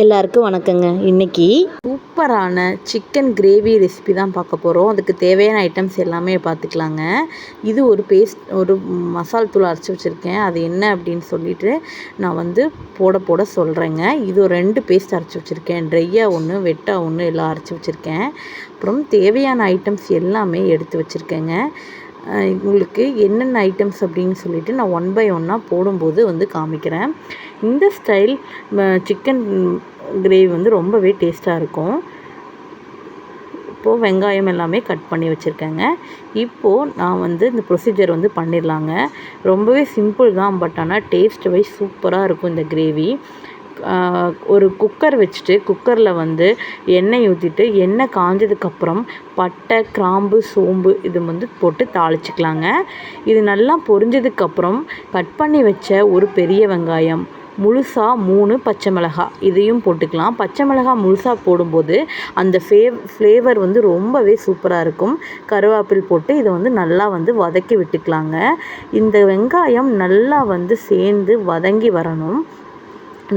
எல்லாருக்கும் வணக்கங்க. இன்றைக்கி சூப்பரான சிக்கன் கிரேவி ரெசிபி தான் பார்க்க போகிறோம் அதுக்கு தேவையான ஐட்டம்ஸ் எல்லாமே பார்த்துக்கலாங்க. இது ஒரு பேஸ்ட் ஒரு மசால் தூள் அரைச்சி வச்சுருக்கேன். அது என்ன அப்படின்னு சொல்லிட்டு நான் வந்து போட போட சொல்கிறேங்க இது ஒரு ரெண்டு பேஸ்ட் அரைச்சி வச்சுருக்கேன். ட்ரையாக ஒன்று வெட்டாக ஒன்று எல்லாம் அரைச்சி வச்சுருக்கேன். அப்புறம் தேவையான ஐட்டம்ஸ் எல்லாமே எடுத்து வச்சுருக்கேங்க. உங்களுக்கு என்னென்ன ஐட்டம்ஸ் அப்படின்னு சொல்லிட்டு நான் ஒன் பை ஒன்னாக போடும்போது வந்து காமிக்கிறேன். இந்த ஸ்டைல் சிக்கன் கிரேவி வந்து ரொம்பவே டேஸ்ட்டாக இருக்கும். இப்போது வெங்காயம் எல்லாமே கட் பண்ணி வச்சுருக்கேங்க. இப்போது நான் வந்து இந்த ப்ரொசீஜர் வந்து பண்ணிடலாங்க. ரொம்பவே சிம்பிள் தான் பட் ஆனால் டேஸ்ட் வைஸ் சூப்பராக இருக்கும் இந்த கிரேவி ஒரு குக்கர் வச்சுட்டு குக்கரில் வந்து எண்ணெய் ஊற்றிட்டு எண்ணெய் காஞ்சதுக்கப்புறம் பட்டை கிராம்பு சோம்பு இது வந்து போட்டு தாளிச்சிக்கலாங்க. இது நல்லா பொரிஞ்சதுக்கப்புறம் கட் பண்ணி வச்ச ஒரு பெரிய வெங்காயம். முழுசாக மூணு பச்சை மிளகாய் இதையும் போட்டுக்கலாம். பச்சை மிளகாய் முழுசாக போடும்போது அந்த ஃபே ஃப்ளேவர் வந்து ரொம்பவே சூப்பராக இருக்கும். கருவேப்பில் போட்டு இதை வந்து நல்லா வந்து வதக்கி விட்டுக்கலாங்க. இந்த வெங்காயம் நல்லா வந்து சேர்ந்து வதங்கி வரணும்.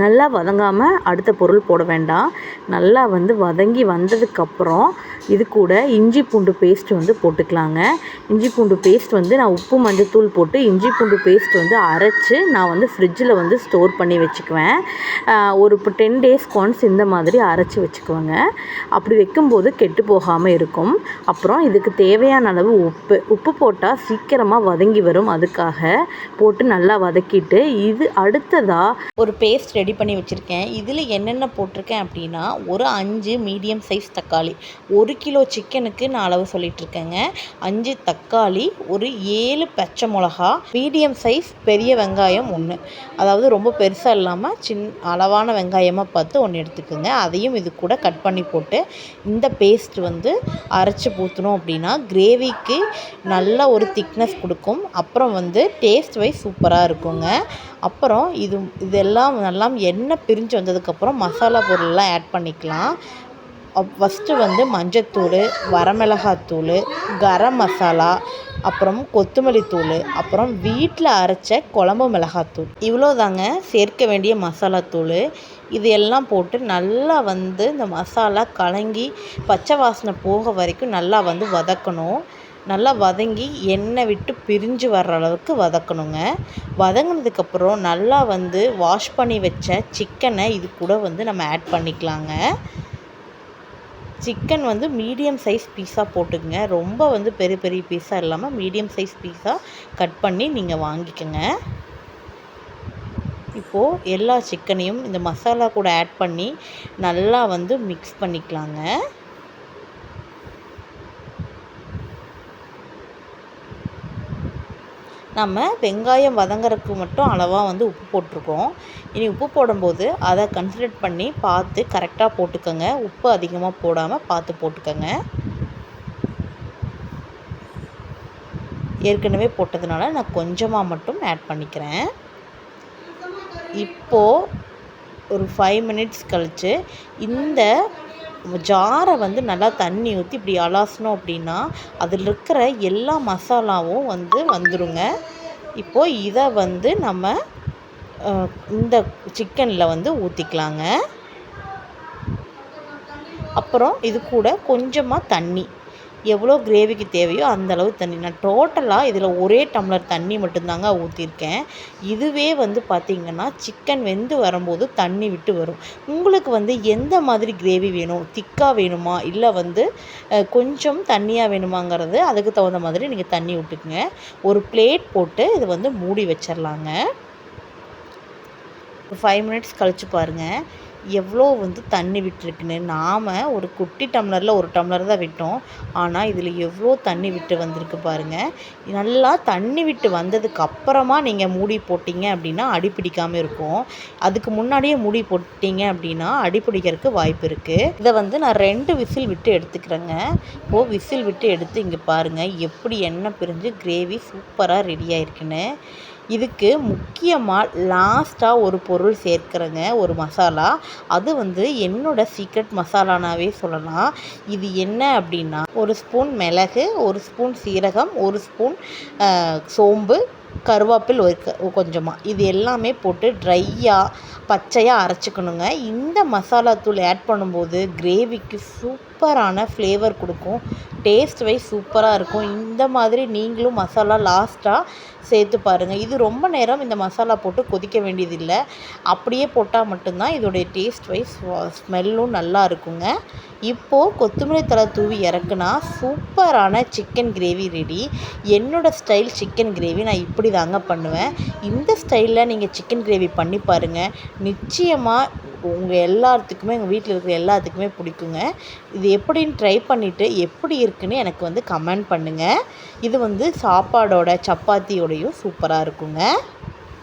நல்லா வதங்காமல் அடுத்த பொருள் போட வேண்டாம். நல்லா வந்து வதங்கி வந்ததுக்கப்புறம் இது கூட இஞ்சி பூண்டு பேஸ்ட் வந்து போட்டுக்கலாங்க. இஞ்சி பூண்டு பேஸ்ட் வந்து நான் உப்பு மஞ்சத்தூள் போட்டு இஞ்சி பூண்டு பேஸ்ட் வந்து அரைச்சி நான் வந்து ஃப்ரிட்ஜில் வந்து ஸ்டோர் பண்ணி வச்சுக்குவேன். ஒரு இப்போ டென் டேஸ் கான்ஸ் இந்த மாதிரி அரைச்சி வச்சுக்குவேங்க. அப்படி வைக்கும்போது கெட்டு போகாமல் இருக்கும். அப்புறம் இதுக்கு தேவையான அளவு உப்பு. உப்பு போட்டால் சீக்கிரமாக வதங்கி வரும். அதுக்காக போட்டு நல்லா வதக்கிட்டு இது அடுத்ததாக ஒரு பேஸ்ட் ரெடி பண்ணி வச்சுருக்கேன். இதில் என்னென்ன போட்டிருக்கேன் அப்படின்னா ஒரு அஞ்சு மீடியம் சைஸ் தக்காளி ஒரு கிலோ சிக்கனுக்கு நான் அளவு சொல்லிகிட்ருக்கேங்க அஞ்சு தக்காளி ஒரு ஏழு பச்சை மிளகா மீடியம் சைஸ் பெரிய வெங்காயம் ஒன்று அதாவது ரொம்ப பெருசாக இல்லாமல் சின் அளவான வெங்காயமாக பார்த்து ஒன்று எடுத்துக்கோங்க. அதையும் இது கூட கட் பண்ணி போட்டு இந்த பேஸ்ட் வந்து அரைச்சி ஊற்றணும் அப்படின்னா கிரேவிக்கு நல்ல ஒரு திக்னஸ் கொடுக்கும். அப்புறம் வந்து டேஸ்ட் வைஸ் சூப்பராக இருக்குங்க. அப்புறம் இது இதெல்லாம் நல்லா எண்ணெய் பிரிஞ்சு வந்ததுக்கப்புறம் மசாலா பொருள்லாம் ஆட் பண்ணிக்கலாம். ஃபஸ்ட்டு வந்து மஞ்சத்தூள் வரமிளகாத்தூள் கரம் மசாலா அப்புறம் கொத்தமல்லி தூள் அப்புறம் வீட்டில் அரைச்ச குழம்பு மிளகாத்தூள். இவ்வளோ தாங்க சேர்க்க வேண்டிய மசாலாத்தூள் இது எல்லாம் போட்டு நல்லா வந்து இந்த மசாலா கலங்கி பச்சை வாசனை போக வரைக்கும் நல்லா வந்து வதக்கணும். நல்லா வதங்கி எண்ணெய் விட்டு பிரிஞ்சு வர்ற அளவுக்கு வதக்கணுங்க. வதங்கினதுக்கப்புறம் நல்லா வந்து வாஷ் பண்ணி வச்ச சிக்கனை இது கூட வந்து நம்ம ஆட் பண்ணிக்கலாங்க. சிக்கன் வந்து மீடியம் சைஸ் பீஸாக போட்டுக்கங்க. ரொம்ப வந்து பெரிய பெரிய பீஸாக இல்லாமல் மீடியம் சைஸ் பீஸாக கட் பண்ணி நீங்கள் வாங்கிக்கோங்க. இப்போது எல்லா சிக்கனையும் இந்த மசாலா கூட ஆட் பண்ணி நல்லா வந்து மிக்ஸ் பண்ணிக்கலாங்க. நம்ம வெங்காயம் வதங்குறதுக்கு மட்டும் அளவாக வந்து உப்பு போட்டிருக்கோம். இனி உப்பு போடும்போது அதை கன்சிடர் பண்ணி பார்த்து கரெக்டாக போட்டுக்கோங்க. உப்பு அதிகமாக போடாமல் பார்த்து போட்டுக்கோங்க. ஏற்கனவே போட்டதுனால நான் கொஞ்சமாக மட்டும் ஆட் பண்ணிக்கிறேன். இப்போது ஒரு ஃபைவ் மினிட்ஸ் கழித்து இந்த ஜாரை வந்து நல்லா தண்ணி ஊற்றி இப்படி அலாசணும் அப்படின்னா அதில் இருக்கிற எல்லா மசாலாவும் வந்து வந்துடுங்க இப்போது இதை வந்து நம்ம இந்த சிக்கனில் வந்து ஊற்றிக்கலாங்க அப்புறம் இது கூட கொஞ்சமாக தண்ணி. எவ்வளோ கிரேவிக்கு தேவையோ அந்தளவு தண்ணி. நான் டோட்டலாக இதில் ஒரே டம்ளர் தண்ணி மட்டும்தாங்க ஊற்றிருக்கேன் இதுவே வந்து பார்த்திங்கன்னா சிக்கன் வெந்து வரும்போது தண்ணி விட்டு வரும். உங்களுக்கு வந்து எந்த மாதிரி கிரேவி வேணும்? திக்காக வேணுமா? இல்லை வந்து கொஞ்சம் தண்ணியாக வேணுமாங்கிறது அதுக்கு தகுந்த மாதிரி நீங்கள் தண்ணி விட்டுக்குங்க. ஒரு பிளேட் போட்டு இது வந்து மூடி வச்சிடலாங்க ஃபைவ் மினிட்ஸ் கழித்து பாருங்கள் எவ்வளோ வந்து தண்ணி விட்டுருக்குன்னு. நாம் ஒரு குட்டி டம்ளரில் ஒரு டம்ளர் தான் விட்டோம். ஆனால் இதில் எவ்வளோ தண்ணி விட்டு வந்திருக்கு பாருங்கள் நல்லா தண்ணி விட்டு வந்ததுக்கு அப்புறமா நீங்கள் மூடி போட்டிங்க அப்படின்னா அடி பிடிக்காமல் இருக்கும். அதுக்கு முன்னாடியே மூடி போட்டிங்க அப்படின்னா அடி பிடிக்கிறதுக்கு வாய்ப்பு இருக்குது இதை வந்து நான் ரெண்டு விசில் விட்டு எடுத்துக்கிறேங்க. இப்போது விசில் விட்டு எடுத்து இங்கே பாருங்கள் எப்படி எண்ணெய் பிரிஞ்சு கிரேவி சூப்பராக ரெடி ஆயிருக்குன்னு. இதுக்கு முக்கியமாக லாஸ்ட்டாக ஒரு பொருள் சேர்க்குறேங்க ஒரு மசாலா. அது வந்து என்னோடய சீக்ரெட் மசாலானாவே சொல்லலாம். இது என்ன அப்படின்னா ஒரு ஸ்பூன் மிளகு ஒரு ஸ்பூன் சீரகம் ஒரு ஸ்பூன் சோம்பு கருவேப்பில் ஒரு க கொஞ்சமாக இது எல்லாமே போட்டு ட்ரையாக பச்சையாக அரைச்சிக்கணுங்க. இந்த மசாலா தூள் ஆட் பண்ணும்போது கிரேவிக்கு சூப் சூப்பரான ஃப்ளேவர் கொடுக்கும். டேஸ்ட் வைஸ் சூப்பராக இருக்கும். இந்த மாதிரி நீங்களும் மசாலா லாஸ்ட்டாக சேர்த்து பாருங்கள் இது ரொம்ப நேரம் இந்த மசாலா போட்டு கொதிக்க வேண்டியதில்லை. அப்படியே போட்டால் மட்டும்தான் இதோடைய டேஸ்ட் வைஸ் ஸ்மெல்லும் நல்லா இருக்குங்க. இப்போது கொத்தமல்லி தழை தூவி இறக்குனா சூப்பரான சிக்கன் கிரேவி ரெடி என்னோடய ஸ்டைல் சிக்கன் கிரேவி நான் இப்படி தாங்க பண்ணுவேன். இந்த ஸ்டைலில் நீங்கள் சிக்கன் கிரேவி பண்ணி பாருங்கள் நிச்சயமாக உங்கள் எல்லாத்துக்குமே எங்கள் வீட்டில் இருக்கிற எல்லாத்துக்குமே பிடிக்குங்க. இது எப்படின்னு ட்ரை பண்ணிவிட்டு எப்படி இருக்குன்னு எனக்கு வந்து கமெண்ட் பண்ணுங்கள் இது வந்து சாப்பாடோட சப்பாத்தியோடையும் சூப்பராக இருக்குங்க.